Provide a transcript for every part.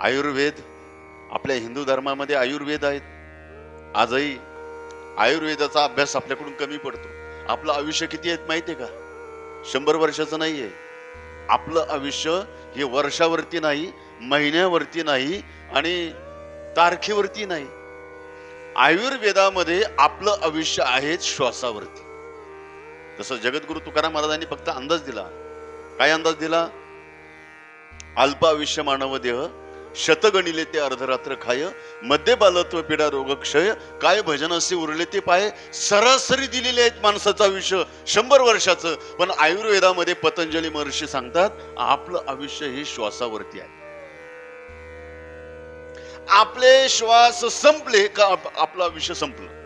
आयुर्वेद आपल्या हिंदू धर्मामध्ये आयुर्वेद आहेत. आजही आयुर्वेदाचा अभ्यास आपल्याकडून कमी पडतो. आपलं आयुष्य किती आहेत माहितीये का? शंभर वर्षाचं नाहीये. आपलं आयुष्य हे वर्षावरती नाही महिन्यावरती नाही आणि तारखेवरती नाही. आयुर्वेदामध्ये आपलं आयुष्य आहे श्वासावरती. तसं जगद्गुरु तुकाराम महाराजांनी फक्त अंदाज दिला. काय अंदाज दिला? अल्प आयुष्य मानव देह शतगणिले ते अर्धरात्र खाय मध्य बालत्व पिढा रोग क्षय काय भजन असे उरले ते पाय. सरासरी दिलेले आहेत माणसाचं आयुष्य शंभर वर्षाचं. पण आयुर्वेदामध्ये पतंजली महर्षी सांगतात आपलं आयुष्य हे श्वासावरती आहे. आपले श्वास संपले का आपलं आयुष्य संपलं?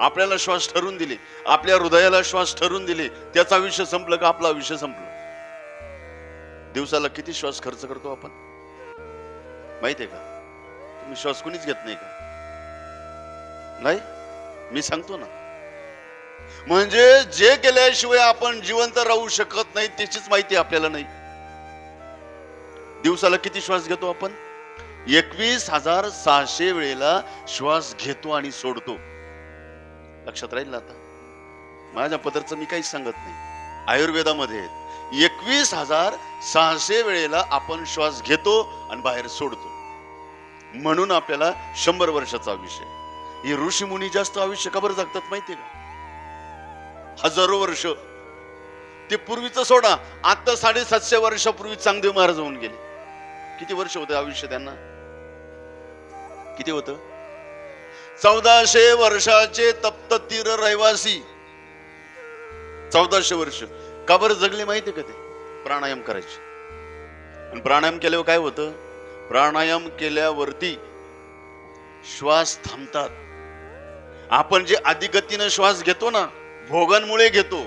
आपल्याला श्वास ठरून दिले आपल्या हृदयाला श्वास ठरून दिले त्याचं आयुष्य संपलं का आपलं आयुष्य संपलं? दिवसाला किती श्वास खर्च करतो आपण? माहितीये का? तुम्ही श्वास कुणीच घेत नाही का? नाही? मी सांगतो ना. म्हणजे जे केल्याशिवाय आपण जिवंत राहू शकत नाही त्याचीच माहिती आपल्याला नाही. दिवसाला किती श्वास घेतो आपण? एकवीस हजार सहाशे वेळेला श्वास घेतो आणि सोडतो. लक्षात राहील ना आता? माझ्या पदरचं मी काहीच सांगत नाही. आयुर्वेदामध्ये एकवीस हजार सहाशे वेळेला आपण श्वास घेतो आणि बाहेर सोडतो. म्हणून आपल्याला शंभर वर्षाचा आयुष्य हे ऋषी मुनी जास्त आयुष्य का बरं जगतात माहितीये का? हजारो वर्ष. ते पूर्वीचं सोडा. आता साडेसातशे वर्षापूर्वी चांगदेव महाराज होऊन गेले. किती वर्ष होते आयुष्य त्यांना? किती होत? चौदाशे वर्षाचे तप्त तीर रहिवासी. चौदाशे वर्ष. का बरं जगले माहिती का ते? प्राणायाम करायचे. आणि प्राणायाम केल्यावर काय होतं? प्राणायाम केल्यावरती श्वास थांबतात. आपण जे अधिगतीनं श्वास घेतो ना भोगांमुळे घेतो.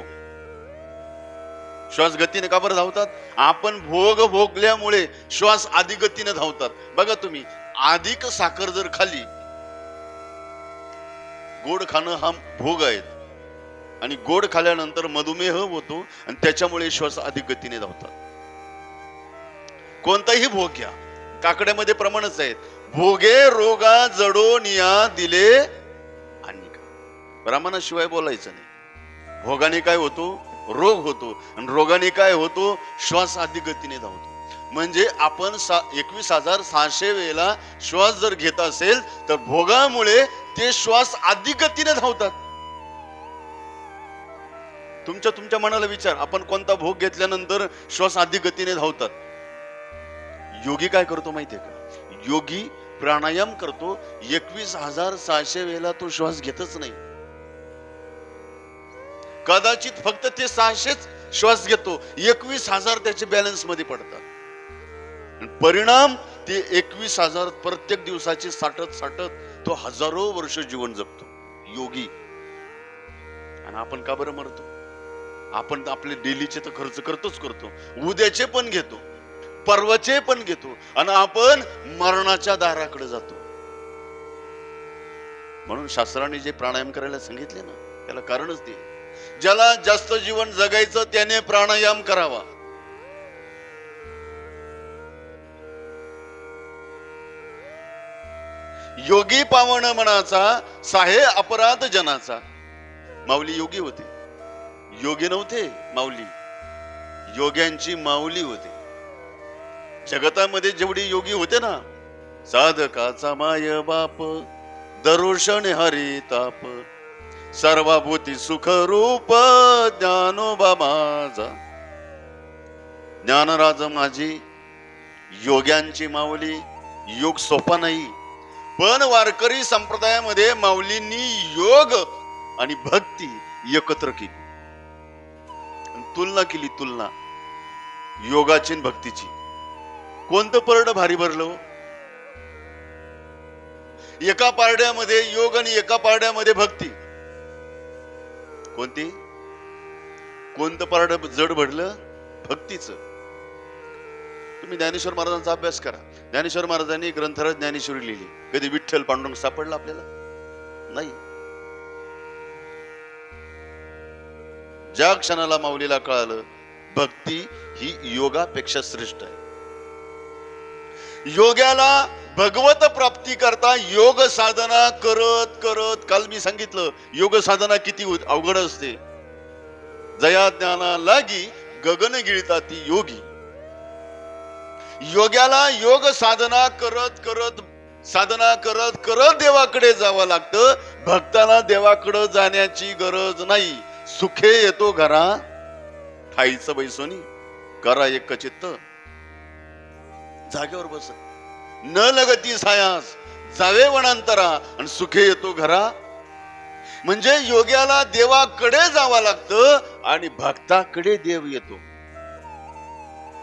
श्वास गतीने का बरं धावतात? आपण भोग भोगल्यामुळे श्वास अधिगतीने धावतात. बघा तुम्ही अधिक साखर जर खाली गोड खाणं हा भोग आहेत. आणि गोड खाल्यानंतर मधुमेह होतो आणि त्याच्यामुळे श्वास अधिक गतीने धावतात. कोणताही भोग घ्या. काकड्यामध्ये प्रमाणच आहेत. भोगे रोगा जडोनिया दिले आणि ब्राह्मणाशिवाय प्रमाणाशिवाय बोलायचं नाही. भोगाने काय होतो? रोग होतो. आणि रोगाने काय होतो? श्वास अधिक गतीने धावतो. म्हणजे आपण सा एकवीस हजार सहाशे वेळेला श्वास जर घेत असेल तर भोगामुळे ते श्वास अधिक गतीने धावतात. तुमच्या तुमच्या मनाला विचार. आपण कोणता भोग घेतल्यानंतर श्वास अधिक गतीने धावतात. योगी काय करतो माहितीये का? योगी प्राणायाम करतो. एकवीस हजार सहाशे वेळेला तो श्वास घेतच नाही. कदाचित फक्त ते सहाशेच श्वास घेतो. एकवीस हजार त्याचे बॅलन्समध्ये पडतात. परिणाम ते एकवीस हजार प्रत्येक दिवसाचे साठत साठत तो हजारो वर्ष जीवन जगतो. योगी. आणि आपण का बरं मरतो? आपण आपले डेलीचे तर खर्च करतोच करतो. उद्याचे पण घेतो. परवाचे पण घेतो. आणि आपण मरणाच्या दाराकडे जातो. म्हणून शास्त्राने जे प्राणायाम करायला सांगितले ना त्याला कारणच ते ज्याला जास्त जीवन जगायचं त्याने प्राणायाम करावा. योगी पावन मनाचा साहे अपराध जनाचा. माऊली योगी होती. योगी नव्हते माऊली. योग्यांची माऊली होते. जगतामध्ये जेवढी योगी होते ना साधकाचा माय बाप दरुषण हरी ताप. सर्वाभूती सुख रूप ज्ञानोबा माझा. ज्ञानराज माझी योग्यांची माऊली. योग सोपा नाही पण वारकरी संप्रदायामध्ये माऊलींनी योग आणि भक्ती एकत्र केली. तुलना केली तुलना. योगाची भक्तीची. कोणतं परड भारी भरलं हो? एका पारड्यामध्ये योग आणि एका पारड्यामध्ये भक्ती. कोणती? कोणतं पारड जड भरलं? भक्तीचं. तुम्ही ज्ञानेश्वर महाराजांचा अभ्यास करा. ज्ञानेश्वर महाराजांनी ग्रंथराज ज्ञानेश्वरी लिहिली. कधी विठ्ठल पांडुरंग सापडला आपल्याला? नाही. ज्या क्षणाला माऊलीला कळालं भक्ती ही योगापेक्षा श्रेष्ठ आहे. योग्याला भगवत प्राप्ती करता योग साधना करत करत काल मी सांगितलं योग साधना किती अवघड असते. जया ज्ञाना लागी गगन गिळता ती योगी. योग्याला योग साधना करत करत साधना करत करत देवाकडे जावं लागतं भक्ताला देवाकडे जाण्याची गरज नाही. सुखे येतो घरा. ठाईच बैसोनी करा एक चित्त. जागेवर बस. न लगती सायास जावे वनांतरा आणि सुखे येतो घरा. म्हणजे योग्याला देवाकडे जावं लागतं आणि भक्ताकडे देव येतो.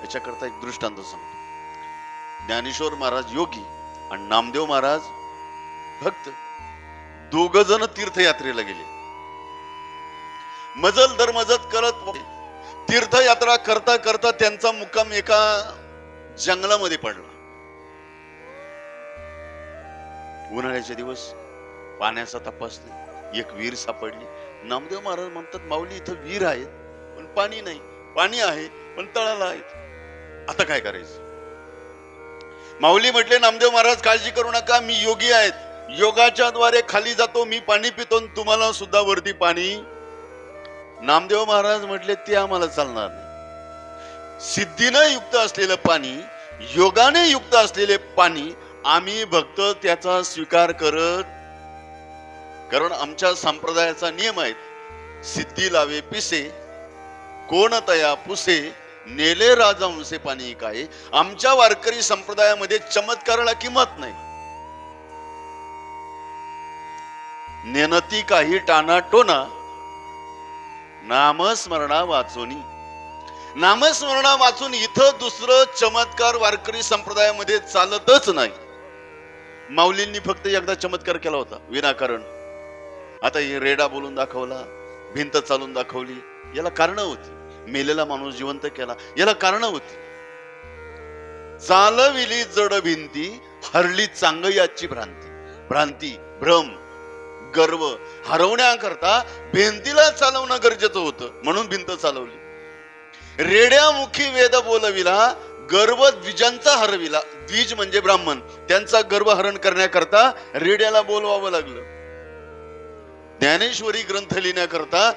याच्याकरता एक दृष्टांत सांगतो. ज्ञानेश्वर महाराज योगी आणि नामदेव महाराज भक्त. दोघ जण तीर्थयात्रेला गेले. मजल दर मजत करत तीर्थयात्रा करता करता त्यांचा मुक्काम एका जंगलामध्ये पडला. उन्हाळ्याचे दिवस पाण्याचा तपास नाही एक विहीर सापडली. नामदेव महाराज म्हणतात माऊली इथं विहीर आहे पण पाणी नाही. पाणी आहे पण तळाला आहे आता काय करायचं? माऊली म्हटले नामदेव महाराज काळजी करू नका मी योगी आहेत. योगाच्या द्वारे खाली जातो मी पाणी पितो आणि तुम्हाला सुद्धा वरती पाणी नामदेव महाराज म्हटले ते आम्हाला चालणार नाही. सिद्धीनं युक्त असलेलं पाणी योगाने युक्त असलेले पाणी आम्ही भक्त त्याचा स्वीकार करत कारण आमच्या संप्रदायाचा नियम आहे सिद्धी लावे पिसे कोण तया पुसे नेले राजांचे पाणी काय? आमच्या वारकरी संप्रदायामध्ये चमत्काराला किंमत नाही. नेनती काही टाना टोना नामस्मरणा वाचोनी. नामस्मरणा वाचून इथं दुसरं चमत्कार वारकरी संप्रदायामध्ये चालतच नाही. माऊलींनी फक्त एकदा चमत्कार केला होता विनाकारण. आता हे रेडा बोलून दाखवला भिंत चालून दाखवली याला कारण होती. मेलेला माणूस जिवंत केला याला कारण होती. चालविली जड भिंती हरली चांगयाची भ्रांती. भ्रांती भ्रम. गर्व हरवण्याकरता भिंतीला चालवणं गरजेचं होतं. म्हणून भिंत चालवली. रेड्यामुखी वेद बोलविला गर्व द्विजांचा हरविला. द्विज म्हणजे ब्राह्मण. त्यांचा गर्व हरण करण्याकरता रेड्याला बोलवावं लागलं. ज्ञानेश्वरी ग्रंथ लिहिण्याकरता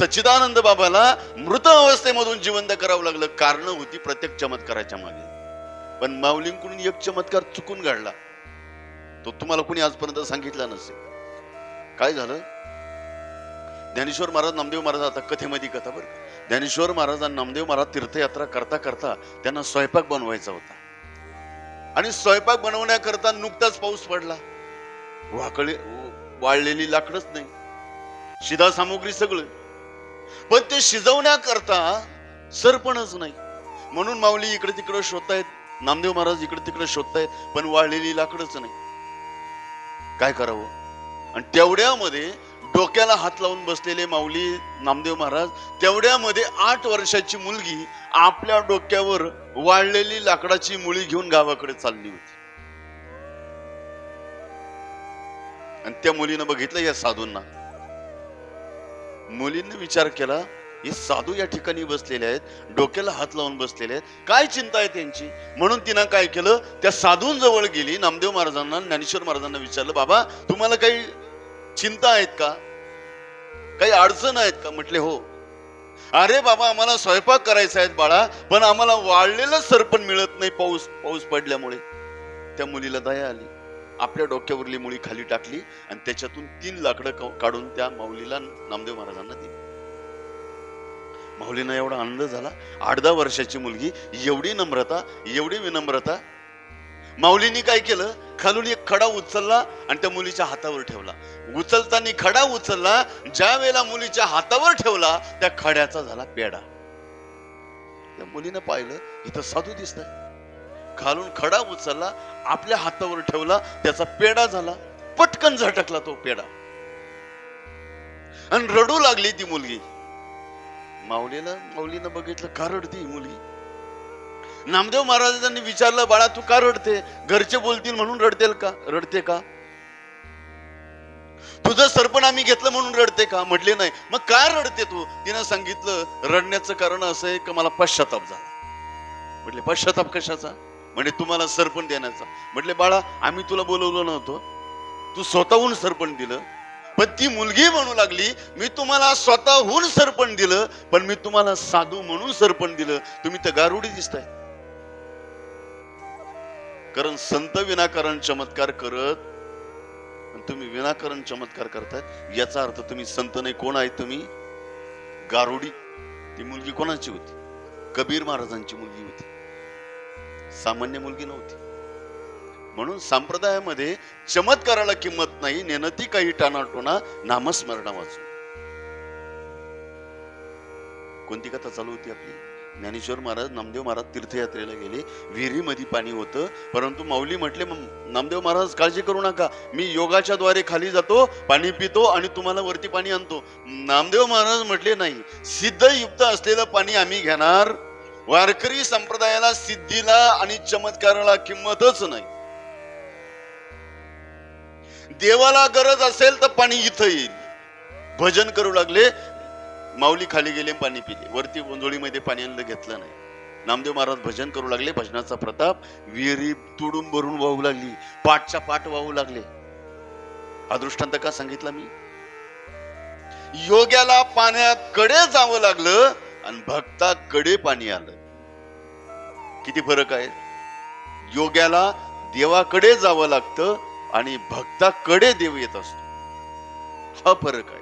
सच्चिदानंद बाबाला मृत अवस्थेमधून जिवंत करावं लागलं. कारण होती प्रत्येक चमत्काराच्या मागे. पण माऊलींकडून एक चमत्कार चुकून घडला. तो तुम्हाला कोणी आजपर्यंत सांगितला नसेल. काय झालं? ज्ञानेश्वर महाराज नामदेव महाराज आता कथेमध्ये कथा बरं ज्ञानेश्वर महाराज आणि नामदेव महाराज तीर्थयात्रा करता करता त्यांना स्वयंपाक बनवायचा होता. आणि स्वयंपाक बनवण्याकरता नुकताच पाऊस पडला. वाकळे वाळलेली लाकडच नाही. शिधा सामुग्री सगळं. पण ते शिजवण्याकरता सरपणच नाही. म्हणून माऊली इकडे तिकडे शोधतायत नामदेव महाराज इकडे तिकडे शोधतायत पण वाळलेली लाकडच नाही. काय करावं? आणि तेवढ्यामध्ये डोक्याला हात लावून बसलेले माऊली नामदेव महाराज तेवढ्यामध्ये आठ वर्षाची मुलगी आपल्या डोक्यावर वाळलेली लाकडाची मुळी घेऊन गावाकडे चालली होती. आणि त्या मुलीनं बघितलं या साधूंना. मुलींनी विचार केला हे साधू या ठिकाणी बसलेले आहेत डोक्याला हात लावून बसलेले आहेत. काय चिंता आहे त्यांची? म्हणून तिनं काय केलं त्या साधूंजवळ गेली. नामदेव महाराजांना ज्ञानेश्वर महाराजांना विचारलं बाबा तुम्हाला काही चिंता आहेत का? काही अडचण आहेत का? म्हटले हो. अरे बाबा आम्हाला स्वयंपाक करायचा आहे बाळा पण आम्हाला वाळलेलं सरपण मिळत नाही पाऊस पाऊस पडल्यामुळे. त्या मुलीला दया आली. आपल्या डोक्यावरली मुळी खाली टाकली आणि त्याच्यातून तीन लाकडं काढून त्या माऊलीला नामदेव महाराजांना दिली. माऊलीनं एवढा आनंद झाला. आठ दहा वर्षाची मुलगी एवढी नम्रता एवढी विनम्रता माऊलींनी काय केलं? खालून एक खडा उचलला आणि त्या मुलीच्या हातावर ठेवला. उचलताना खडा उचलला. ज्या वेळेला मुलीच्या हातावर ठेवला त्या खड्याचा झाला पेडा त्या मुलीनं पाहिलं इथं साधू दिसत खालून खडा उचलला आपल्या हातावर ठेवला त्याचा पेडा झाला. पटकन झटकला तो पेडा आणि रडू लागली ती मुलगी. माऊलीला माऊलीनं बघितलं का रडती मुलगी. नामदेव महाराजांनी विचारलं बाळा तू का रडते? घरचे बोलतील म्हणून रडतेल का? रडते का? तुझं सरपण आम्ही घेतलं म्हणून रडते का? म्हटले नाही. मग का रडते तू? तिनं सांगितलं रडण्याचं कारण असं आहे का मला पश्चाताप झाला. म्हटले पश्चाताप कशाचा? म्हणजे तुम्हाला सरपण देण्याचा. म्हटले बाळा आम्ही तुला बोलवलं नव्हतं. तू स्वतःहून सरपण दिलं. पण ती मुलगी म्हणू लागली मी तुम्हाला स्वतःहून सरपण दिलं पण मी तुम्हाला साधू म्हणून सरपण दिलं. तुम्ही तर गारुडी दिसताय. कारण संत विनाकारण चमत्कार करत तुम्ही विनाकारण चमत्कार करताय याचा अर्थ तुम्ही संत नाही कोण आहे तुम्ही? गारुडी. ती मुलगी कोणाची होती? कबीर महाराजांची मुलगी होती. सामान्य मुलगी नव्हती. म्हणून संप्रदायामध्ये चमत्काराला किंमत नाही नेनती काही टाणाटोना नामस्मरणा वाचून. कोणती कथा चालू होती आपली? ज्ञानेश्वर महाराज नामदेव महाराज तीर्थयात्रेला गेले. विहिरीमध्ये पाणी होतं. परंतु माऊली म्हटले नामदेव महाराज काळजी करू नका. मी योगाच्या द्वारे खाली जातो पाणी पितो आणि तुम्हाला वरती पाणी आणतो. नामदेव महाराज म्हटले नाही. सिद्धयुक्त असलेलं पाणी आम्ही घेणार. वारकरी संप्रदायाला सिद्धीला आणि चमत्काराला किंमतच नाही. देवाला गरज असेल तर पाणी इथं येईल. भजन करू लागले. माऊली खाली गेले पाणी पिले. वरती गोंधळीमध्ये पाणी आणलं घेतलं नाही. नामदेव महाराज भजन करू लागले. भजनाचा प्रताप विहिरी तुडून भरून वाहू लागली. पाठच्या पाठ वाहू लागले. हा दृष्टांत का सांगितला मी? योग्याला पाण्यात कडे जावं लागलं आणि भक्ताकडे पाणी आलं. किती फरक आहे? योग्याला देवाकडे जावं लागतं आणि भक्ताकडे देव येत असतो. हा फरक आहे.